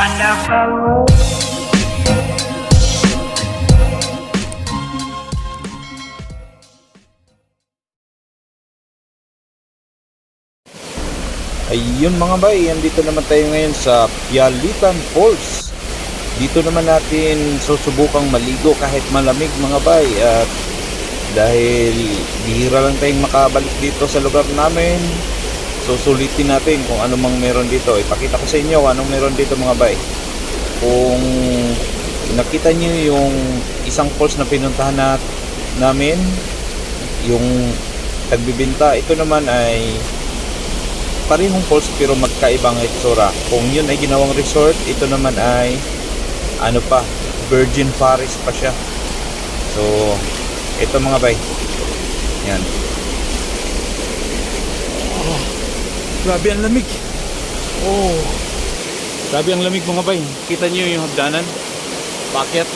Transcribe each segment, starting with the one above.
wonderful world. Ayun mga bay, andito naman tayo ngayon sa Pialitan Falls. Dito naman natin susubukang maligo kahit malamig mga bay at dahil bihira lang tayong makabalik dito sa lugar namin susulitin natin kung ano mang meron dito ipakita ko sa inyo anong meron dito mga bay kung nakita nyo yung isang falls na pinuntahan na, namin yung nagbibinta ito naman ay parehong falls pero magkaibang itsura. Kung yun ay ginawang resort, ito naman ay ano pa, Virgin Forest pa siya. So, ito mga bay. Yan. Oh, grabe ang lamig. Oh. Grabe ang lamig mga bay. Kita niyo yung hagdanan? Bakit?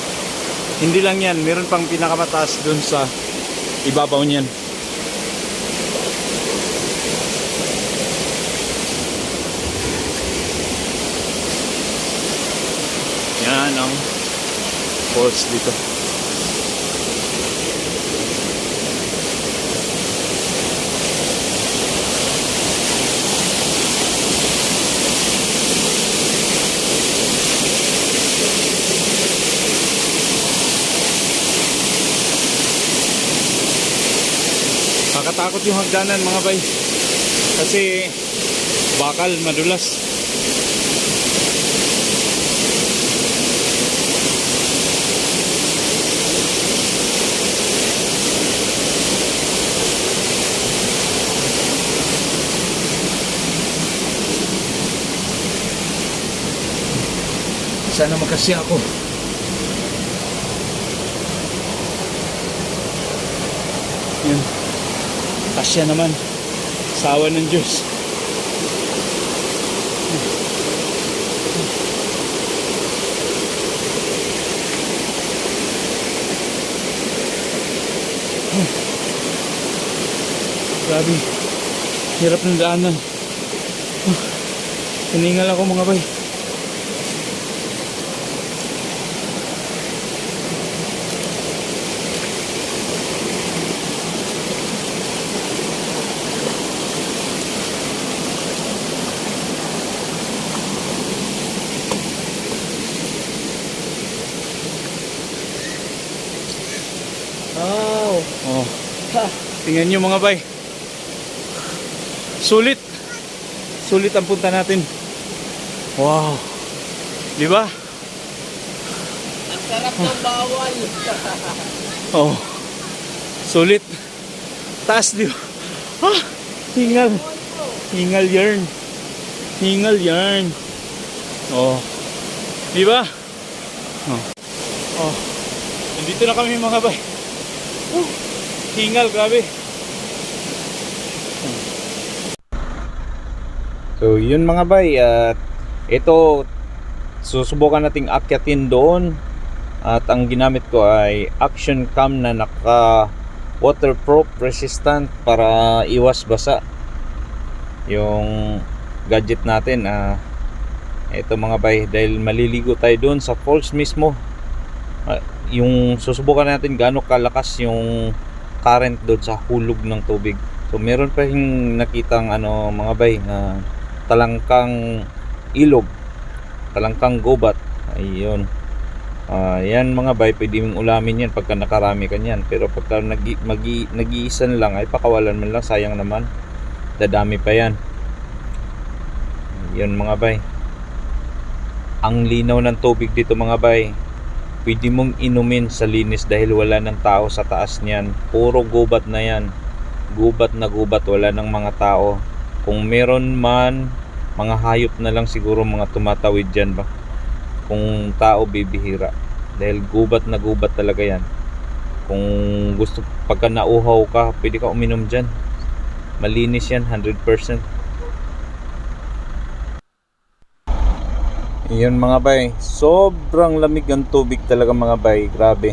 Hindi lang yan, meron pang pinakamataas dun sa ibabaw niyan. Yan ang falls dito. Nakatakot yung hagdanan mga bay. Kasi bakal madulas. Sana makasya ako. Yan. Kasya naman. Sawa ng Diyos. Grabe. Hirap ng daanan. Hiningal ako mga bay. Tingnan nyo mga bay. Sulit. Sulit ang punta natin. Wow. Di ba? Ang sarap ng bawal! Oh. Sulit. Taas di ba? Ah, hingal. Hingal yarn. Hingal yarn. Oh. Di ba? Oh. Oh. Nandito na kami mga bay. Oh. Hingal, grabe. So, yun mga bay, at ito susubukan nating akyatin doon at ang ginamit ko ay action cam na naka waterproof resistant para iwas basa yung gadget natin ah ito mga bay dahil maliligo tayo doon sa falls mismo Ah, yung susubukan natin gaano kalakas yung current doon sa hulog ng tubig. So meron pa yung nakitang ano mga bay na talangkang ilog talangkang gobat ayun. Ah, yan mga bay pwede mong ulamin yan pagka nakarami ka yan pero pagka nag nag-iisan lang ay pakawalan man lang sayang naman. Dadami pa yan. Yun mga bay. Ang linaw ng tubig dito mga bay pwede mong inumin sa linis dahil wala ng tao sa taas niyan. Puro gubat na yan. Gubat na gubat wala ng mga tao. Kung meron man mga hayop na lang siguro mga tumatawid dyan ba? Kung tao bibihira. Dahil gubat na gubat talaga yan. Kung gusto pagka nauhaw ka pwede ka uminom dyan. Malinis yan 100% Yun mga bay, sobrang lamig ang tubig talaga mga bay, grabe.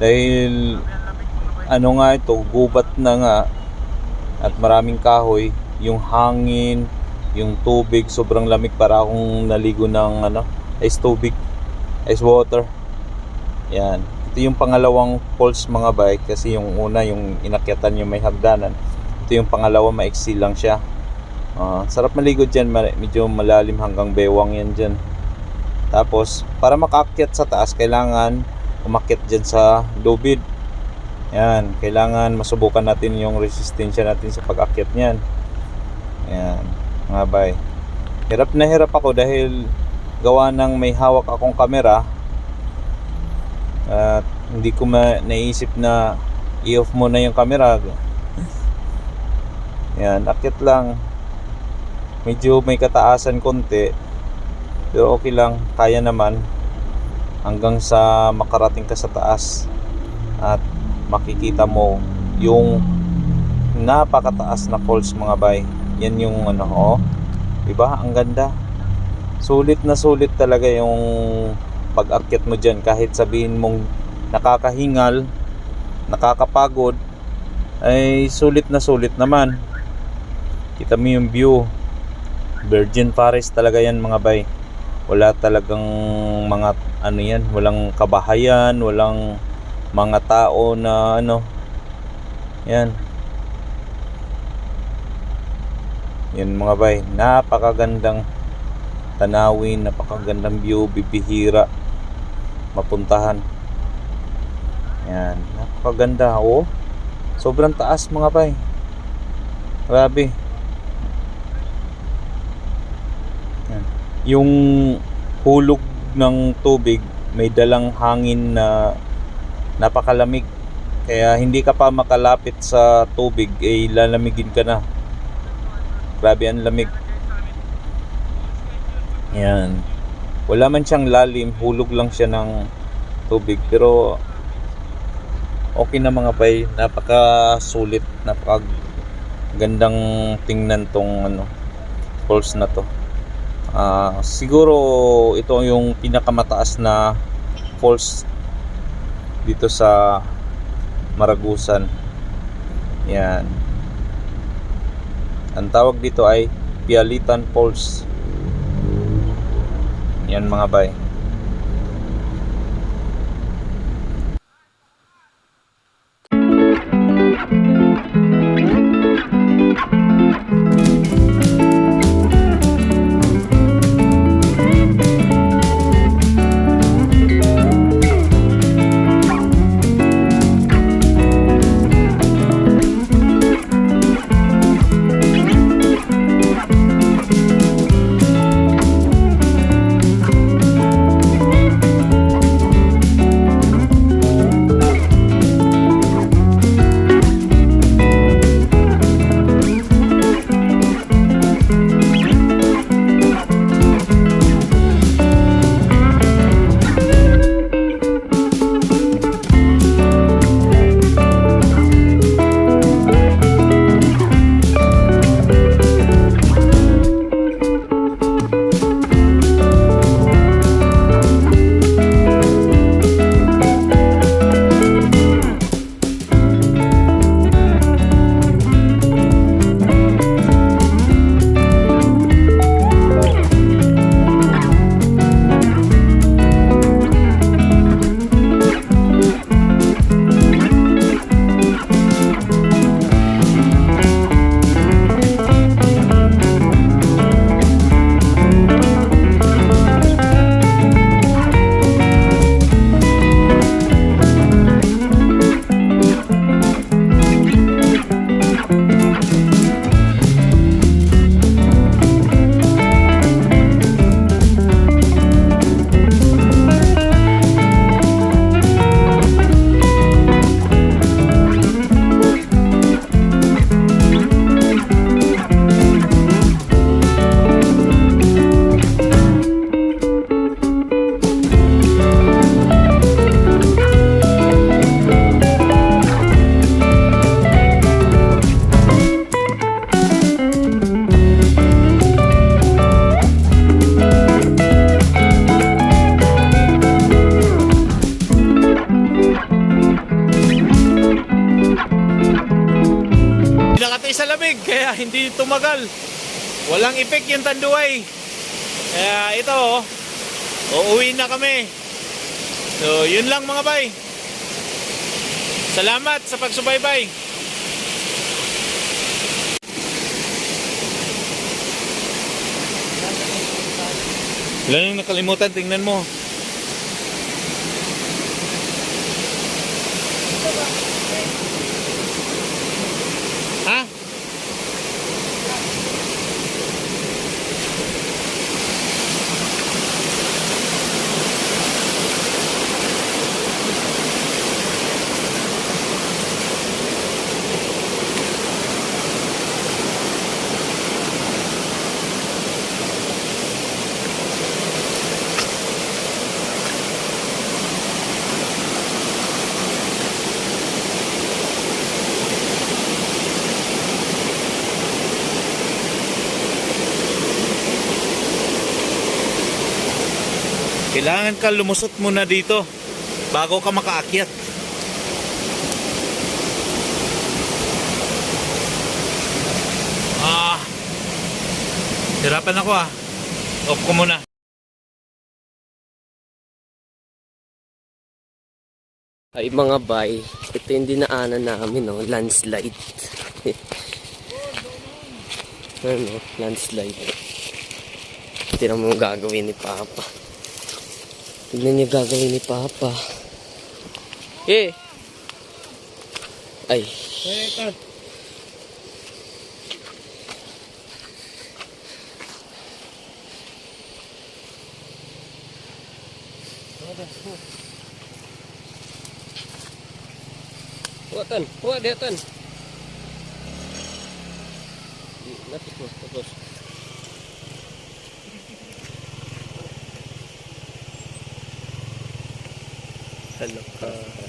Dahil ano nga ito, gubat na nga at maraming kahoy, yung hangin, yung tubig, sobrang lamig para akong naligo ng ano, ice tubig, ice water. Yan. Ito yung pangalawang falls mga bay kasi yung una yung inakyatan yung may hagdanan. Ito yung pangalawa maiksi lang siya. Ah, sarap maligo dyan, medyo malalim hanggang bewang yan dyan. Tapos, para makaakyat sa taas, kailangan umakyat dyan sa lubid. Yan, kailangan masubukan natin yung resistensya natin sa pag-akyat niyan. Yan, mga bay. Hirap na hirap ako dahil gawa ng may hawak akong kamera at hindi ko ma naisip na i-off muna yung camera. Yan, akyat lang. Medyo may kataasan konti. Pero okay lang, kaya naman hanggang sa makarating ka sa taas at makikita mo yung napakataas na falls mga bay. Yan yung ano, oh. 'Di ba? Ang ganda. Sulit na sulit talaga yung pag-akyat mo diyan kahit sabihin mong nakakahingal, nakakapagod ay sulit na sulit naman. Kita mo yung view. Virgin Forest talaga yan mga bay wala talagang mga ano yan, walang kabahayan, walang mga tao na ano. Yan. Yan mga bay, napakagandang tanawin, napakagandang view, bibihira mapuntahan. Yan, napakaganda oh. Sobrang taas mga bay. Grabe. Yung hulog ng tubig may dalang hangin na napakalamig. Kaya hindi ka pa makalapit sa tubig ay lalamigin ka na. Grabe ang lamig. Yan. Wala man siyang lalim hulog lang siya ng tubig. Pero okay na mga bay napaka sulit napaka gandang tingnan tong ano falls na to Ah, siguro ito yung pinakamataas na falls dito sa Maragusan. Yan. Ang tawag dito ay Pialitan Falls. Yan mga bay. Hindi tumagal. Walang effect yung tanduay. Kaya ito, oh, uuwi na kami. So, yun lang mga bay. Salamat sa pagsubaybay. Wala nang nakalimutan, tingnan mo. Kailangan ka lumusot muna dito bago ka makaakyat. Ah, hirapan ako ah. Off ko muna. Ay mga bay, ito yung dinaanan namin, no? landslide. ano, landslide. Tignan mo gagawin ni Papa. Tignan niyo gagawin ni Papa. Eh! Ay. Buatan, buat dia tan. Lapis mo, tapos. Hello ka.